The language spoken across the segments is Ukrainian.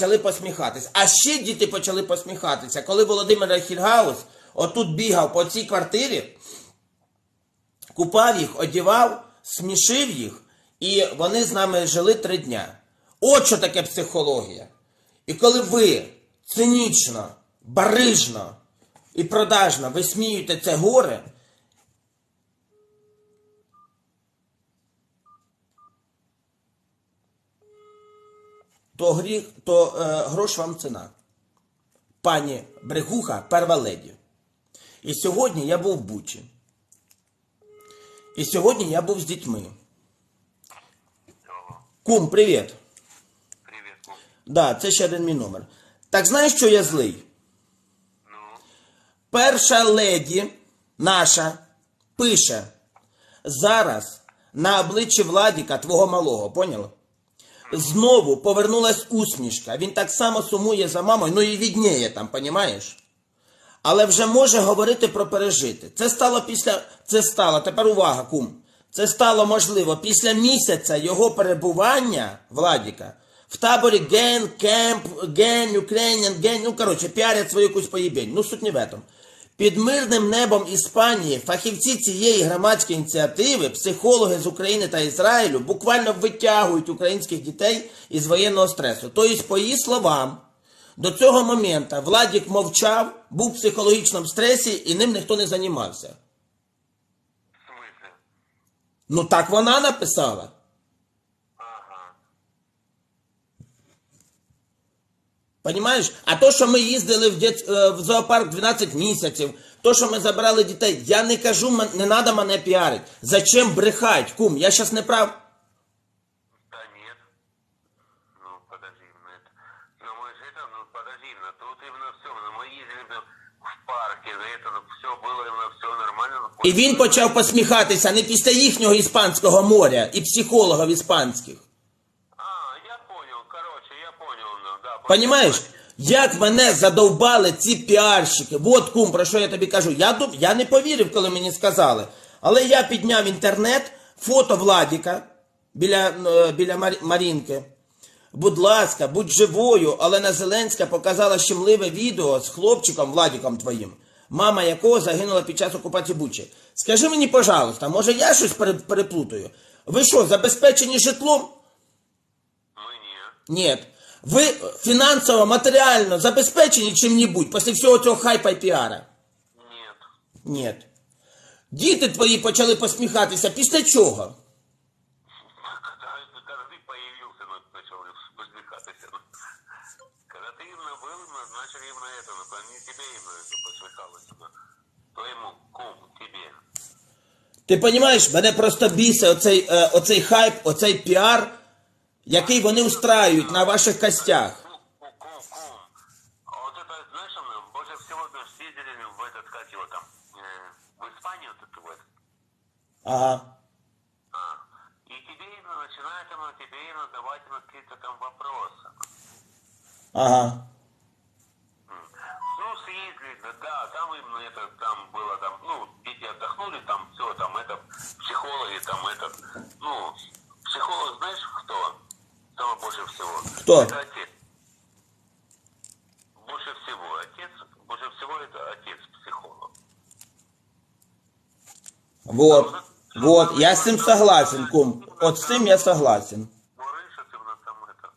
почали посміхатись. А ще діти почали посміхатися, коли Володимир Хільгаус отут бігав по цій квартирі, купав їх, одівав, смішив їх, і вони з нами жили три дня. От що таке психологія. І коли ви цинічно, барижно і продажно висміюєте це горе, то, гріх, то е, грош вам ціна. Пані Брехуха, перва леді. І сьогодні я був в Бучі. І сьогодні я був з дітьми. Кум, привіт. Привет, Кум. Да, це ще один мій номер. Так знаєш, що я злий? Ну, Перша леді наша пише зараз на обличчі Владіка, твого малого, поняла? Знову повернулась усмішка. Він так само сумує за мамою, ну і відніє там, понімаєш? Але вже може говорити про пережити. Це стало після. Це стало, тепер увага, кум. Це стало можливо після місяця його перебування Владіка в таборі Ген, Кемп, Ген, Ukrainian, Ген, ну коротше, піарять свою якусь поїбень. Ну суть не в этом. Під мирним небом Іспанії фахівці цієї громадської ініціативи, психологи з України та Ізраїлю буквально витягують українських дітей із воєнного стресу. Тобто, по її словам, до цього моменту Владік мовчав, був в психологічному стресі і ним ніхто не займався. Ну так вона написала. Ага. Понімаєш? А то, що ми їздили в, дит... е, в зоопарк 12 місяців, то, що ми забирали дітей, я не кажу, м- не треба мене піарити. Зачем брехать, кум? Я щас не прав. Да нет. Ну, подожди, ну это... Ну, мы же это, ну, подожди, ну, тут именно все, ну, мы ездили ну, в парке, ну, это, ну, все было, именно все нормально. ну, І він почав посміхатися не після їхнього іспанського моря і психологів іспанських. Понімаєш? Як мене задовбали ці піарщики. Вот кум, про що я тобі кажу. Я, дум- я не повірив, коли мені сказали. Але я підняв інтернет, фото Владіка біля, е, біля Мар- Марінки. Будь ласка, будь живою, Олена Зеленська показала щемливе відео з хлопчиком Владіком твоїм, мама якого загинула під час окупації Бучі. Скажи мені, пожалуйста, може я щось переплутаю? Ви що, забезпечені житлом? Мы не. Нет. Ви фінансово, матеріально забезпечені чим-небудь після всього цього хайпа і піара? Нет. Нет. Діти твої почали посміхатися після чого? Когда, когда ты появился, ну, начал посмехаться. Ну. Когда ты именно был, ну, начали именно это, ну, не тебе именно это посмехалось. Ну. Твоему кум, тебе. Ти розумієш, мене просто бісить оцей, е, оцей хайп, оцей піар, Який вони устраюють на ваших костях. Ага. А. И тебе именно начинают именно, тебе именно давать именно какие-то там вопросы. Ага. Ну, съездили, да, да, там именно это, там было, там, ну, дети отдохнули, там все, там это, психологи, там этот, ну, психолог, знаешь, кто? Самое больше всего. Кто? Это отец. Больше всего отец, больше всего это отец психолог. Вот. Вот. Я з цим согласен, кум. От з цим я согласен. Говоришь, именно там это.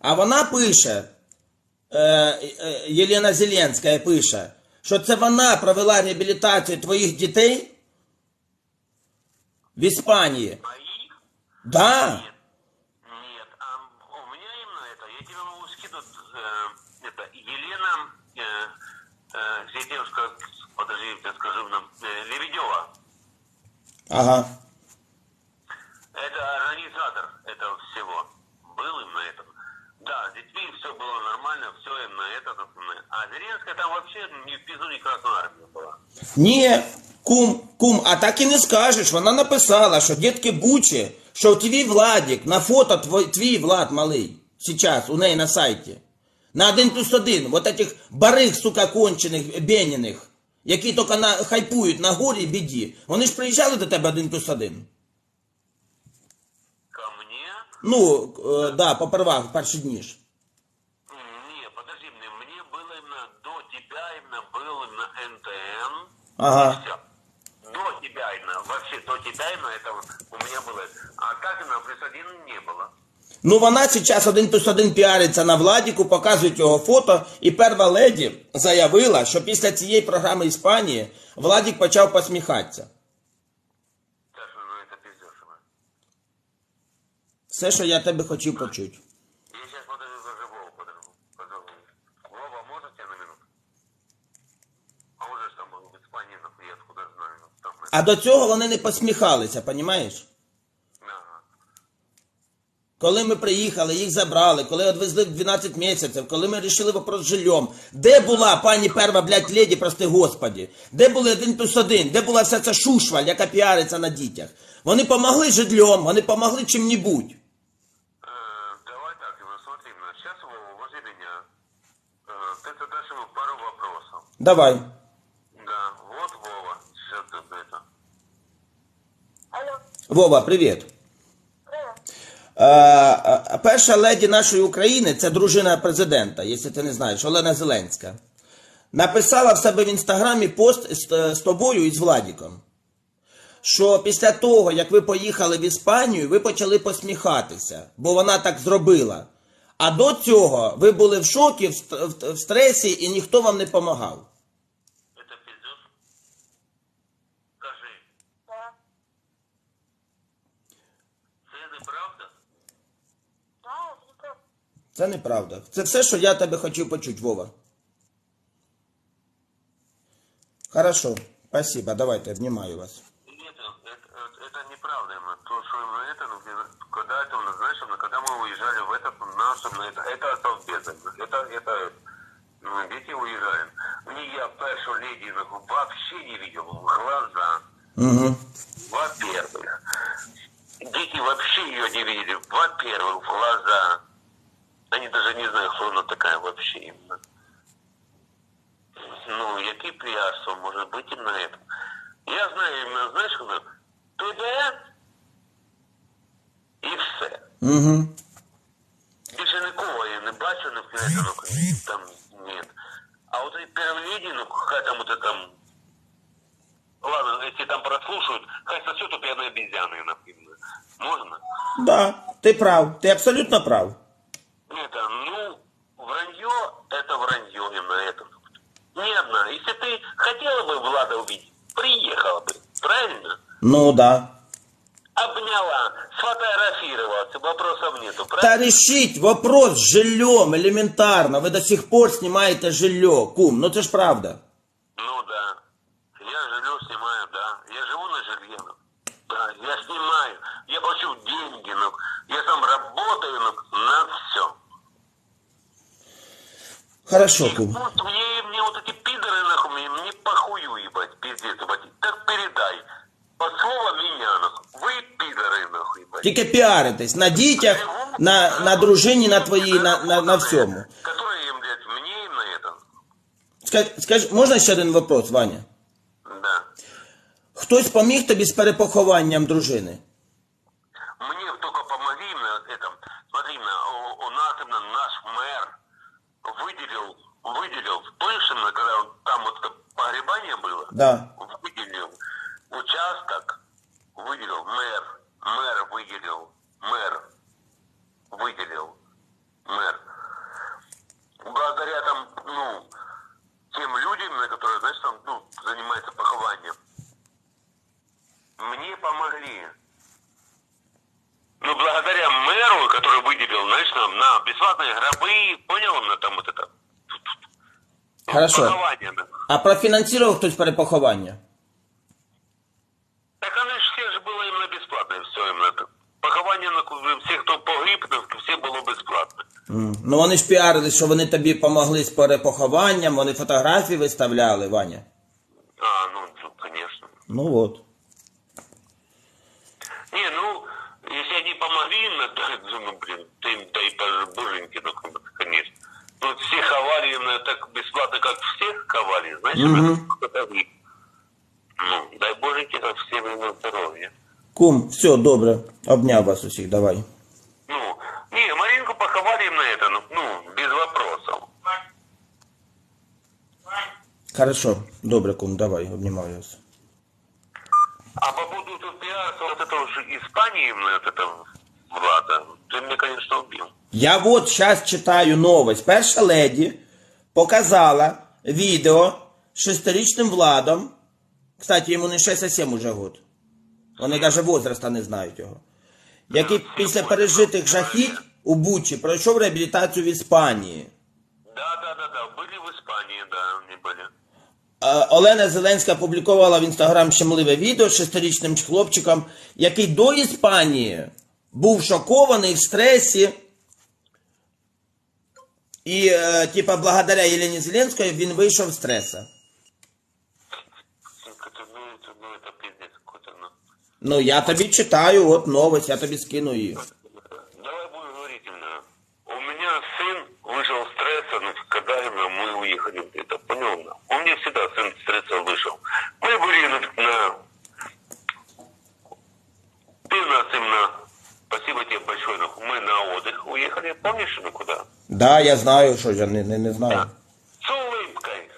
А вона пише, е, е, Єлена Зеленська пише, що це вона провела реабілітацію твоїх дітей в Іспанії. Мои? Да. я тебе могу скинуть, э, это, Елена, э, э, где девушка, подожди, я тебе скажу, нам, э, Лебедева. Ага. Это организатор этого всего. Был им на этом. Да, с детьми все было нормально, все им на это. А Зеленская там вообще ни в пизду, ни Красной Армии была. Ні, кум, кум, а так і не скажеш. Вона написала, що дітки Бучі, що твій Владік, на фото твій, твій Влад малий, сейчас, у неї на сайті. На один плюс один, вот этих барих, сука, кончених, беніних, які тільки на, хайпують на горі і біді. Вони ж приїжджали до тебе один плюс один. Ко мне? Ну, е, да, попервах, в перші дні ж. именно до тебя, именно был именно НТН. Ага. Всё. До тебя именно, вообще до тебя именно это у меня было. А как именно плюс один не было. Ну вона зараз один плюс один піариться на Владіку, показують його фото, і перва леді заявила, що після цієї програми Іспанії Владік почав посміхатися. Саша, ну это пиздец. именно. Все, що я тебе хотів почути. Я сейчас подожду даже Вову подожду. подожду. Вова, может тебя на минуту? А уже ж там был в Испании, нахуй, я откуда знаю. ну, Там, это. А до цього вони не посміхалися, понімаєш? Ага. Коли ми приїхали, їх забрали, коли відвезли в 12 місяців, коли ми рішили вопрос з жильом. Де була пані перва, блядь, леді, прости господі? Де були один плюс один? Де була вся ця шушваль, яка піариться на дітях? Вони помогли житлом, вони помогли чим-небудь. Э, Давай так, Иван, смотри, сейчас Вова возле меня. Э, Ты задашь ему пару вопросов. Давай. Да, вот Вова. Сейчас ты это. Алло, Вова, привіт. привет. Е, е, перша леді нашої України це дружина президента, якщо ти не знаєш, Олена Зеленська. Написала в себе в інстаграмі пост з, з тобою і з Владіком. Що після того, як ви поїхали в Іспанію, ви почали посміхатися, бо вона так зробила. А до цього ви були в шокі, в, стресі, і ніхто вам не допомагав. Це неправда. Це все, що я тебе хотів почути, Вова. Хорошо, спасибо, давайте, обнімаю вас. Нет, это, это, неправда. То, что ну, когда это, знаешь, когда мы уезжали в этот, наш, это, это совбез, именно. это, это, ну, дети уезжали. Мне я першу леди вообще не видел в глаза. Угу. Во-первых, дети вообще ее не видели. Во-первых, в глаза. Они даже не знают, кто она такая вообще именно. Ну, який піарство може бути на этом? Я знаю іменно, знаєш, коли тебе і все. Угу. Більше нікого я не бачу, не вкидаю, ну, там нет. А вот и первый ну, хай там вот это там... Ладно, если там прослушают, хай сосет у пьяной обезьяны, например. Можно? Да, ти прав, ти абсолютно прав. Это, ну, вранье, это вранье именно это. Не одна. Если ты хотела бы Влада увидеть, приехала бы, правильно? Ну да. Обняла, сфотографировалась, вопросов нету, правильно? решить вопрос с жильем элементарно. Вы до сих пор снимаете жилье, кум. Ну это ж правда. Ну да. Я жилье снимаю, да. Я живу на жилье. ну. Да, я снимаю. Я плачу деньги, ну. Я сам работаю ну, на все. Хорошо, кум. Вот мне, мне вот эти пидоры, нахуй, мне, мне похую, ебать, пиздец, ебать. Так передай. По слову меня, нахуй. Вы пидоры, нахуй, ебать. Тільки піаритесь на дітях, на, на дружині, на твоїй, на, на, на всьому. Которые им, блядь, мне им на это. Скаж, скаж, можна ще один вопрос, Ваня? Да. Хтось поміг тобі з перепохованням дружини? Когда вот там вот погребание было, Да. выделил участок, выделил мэр, мэр выделил, мэр выделил, мэр. Благодаря там, ну, тем людям, на которые, знаешь, там, ну, занимаются похованием, мне помогли. Ну, благодаря мэру, который выделил, знаешь, нам на бесплатные гробы, понял, на там вот это. Хорошо. Похование. да. А профінансував хтось перепоховання? Так оно ж все же было именно бесплатно, все именно. это. Похование на ку- всех, кто погиб, ну, все было бесплатно. М. Ну вони ж піарили, що вони тобі помогли з перепохованням, вони фотографії виставляли, Ваня. А, ну, ну, конечно. Ну от. Не, ну, если они помогли, ну, то, ну, блин, ты им дай боже- боженьки, ну, конечно. Ну, все ховали именно так бесплатно, как всех ховали, знаешь, погиб. Ну, дай боженьки, как всем именно здоровья. Кум, все, добре. Обняв вас усіх, давай. Ну, не, Маринку поховали на это, ну, ну, без вопросов. Хорошо, добре, кум, давай, обнімаю вас. А по поводу тут пиарства, вот это уже Испании, ну, вот это Влада, ты меня, конечно, убил. Я от зараз читаю новость. Перша леді показала відео з шестирічним Владом. Кстати, йому не 6, а 7 уже год. Вони навіть возраста не знають його. Який після пережитих жахіть у Бучі пройшов реабілітацію в Іспанії. Да, да, да, да, были в Испании, да, они были. Е, Олена Зеленська опублікувала в інстаграм щемливе відео з шестирічним хлопчиком, який до Іспанії був шокований в стресі. І, е, типа, благодаря Єлені Зеленської він вийшов з стреса. Это, ну, это, ну, это пиздец какой-то, ну. Ну, я тобі читаю, от новость, я тобі скину її. Давай будем говорить именно. У меня сын вышел из стресса, ну, когда именно мы уехали где-то, понял? да? У меня всегда сын из стресса вышел. Мы были на... на... Ты нас именно... уехали. Помнишь, ну, куда? Да, я знаю, що я не, не, не знаю. С улыбкой.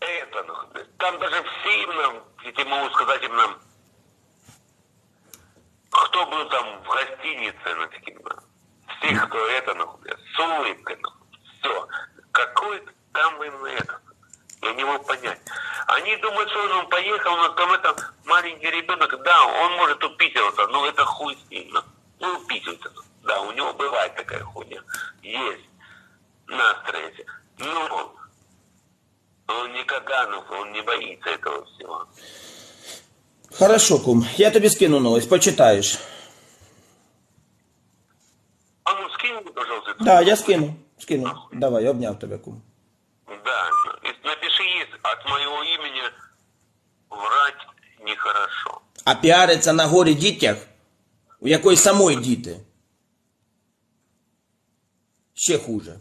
Это, ну, там даже все именно, я тебе могу сказать именно, кто был там в гостинице, ну, таким, ну, всех, кто это, ну, с улыбкой, ну, все. Какой там именно это? Я не могу понять. Они думают, что он поехал, но там это маленький ребенок, да, он может уписываться, но это хуй с ним. Ну, ну, уписывается. Да, у него бывает такая хуйня. Есть. На стрессе. Но он никогда, ну, он не боится этого всего. Хорошо, кум, я тобі скину новость, почитаєш. А ну скинь мне, пожалуйста. Да, я скину, скину. Давай, я обняв тебе, кум. Да. И Напиши есть. От моего имени врать нехорошо. А піариться на горі дітях, у якої самої діти. Ще хуже.